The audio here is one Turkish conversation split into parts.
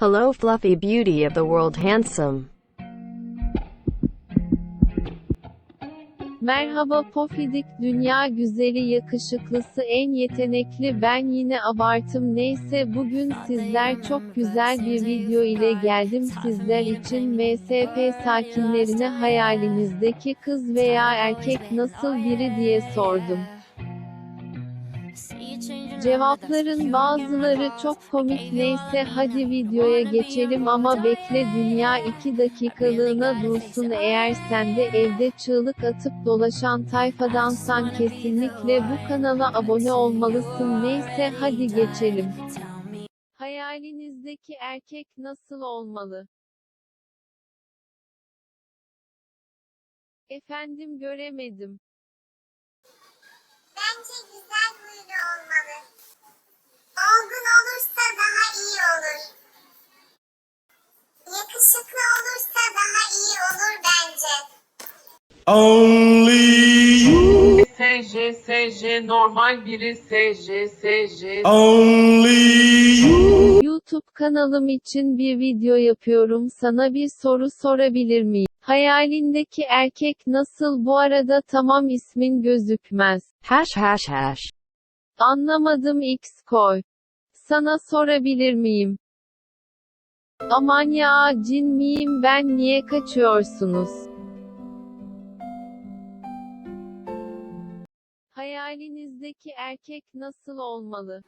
Hello fluffy beauty of the world handsome. Merhaba Pofidik dünya güzeli yakışıklısı en yetenekli ben yine abartım neyse bugün sizler çok güzel bir video ile geldim sizler için MSP sakinlerine hayalinizdeki kız veya erkek nasıl biri diye sordum. Cevapların bazıları çok komik neyse hadi videoya geçelim ama bekle dünya 2 dakikalığına dursun eğer sen de evde çığlık atıp dolaşan tayfadansan kesinlikle bu kanala abone olmalısın neyse hadi geçelim. Hayalinizdeki erkek nasıl olmalı? Efendim göremedim. Bence güzel huylu olmalı. Olgun olursa daha iyi olur. Yakışıklı olursa daha iyi olur bence. Only you, SJ, SJ, normal biri SJ, SJ. only you, YouTube kanalım için bir video yapıyorum. Sana bir soru sorabilir miyim? Hayalindeki erkek nasıl bu arada tamam ismin gözükmez. Hash hash hash. Anlamadım X koy. Sana sorabilir miyim? Aman ya cin miyim ben niye kaçıyorsunuz? Hayalinizdeki erkek nasıl olmalı?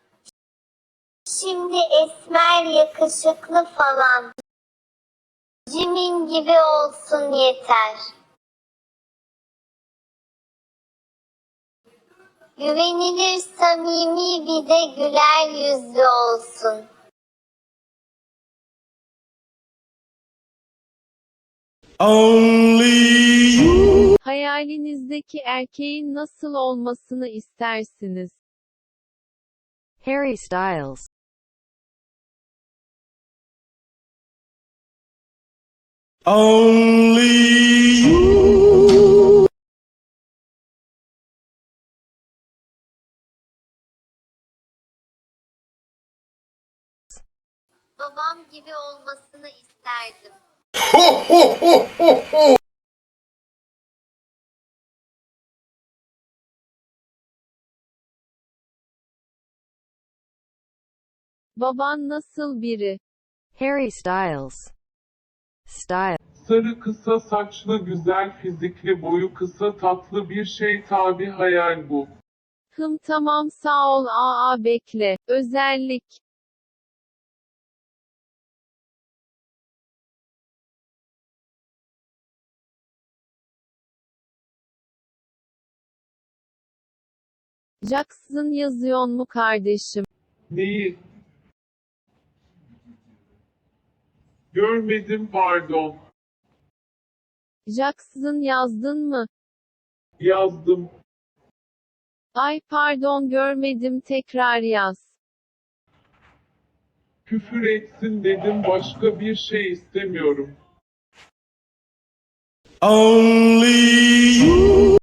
Şimdi esmer yakışıklı falan. Jimin gibi olsun yeter. Güvenilir, samimi bir de güler yüzlü olsun. only you, Hayalinizdeki erkeğin nasıl olmasını istersiniz? Harry Styles. only Babam gibi olmasını isterdim. Baban nasıl biri? Harry Styles. Style. Sarı kısa saçlı güzel fizikli boyu kısa tatlı bir şey tabi hayal bu. Hım tamam sağ ol aa bekle. Özellik. Jackson yazıyor mu kardeşim? Neyi? Görmedim pardon. Jackson yazdın mı? Yazdım. Ay pardon görmedim tekrar yaz. Küfür etsin dedim başka bir şey istemiyorum. only you,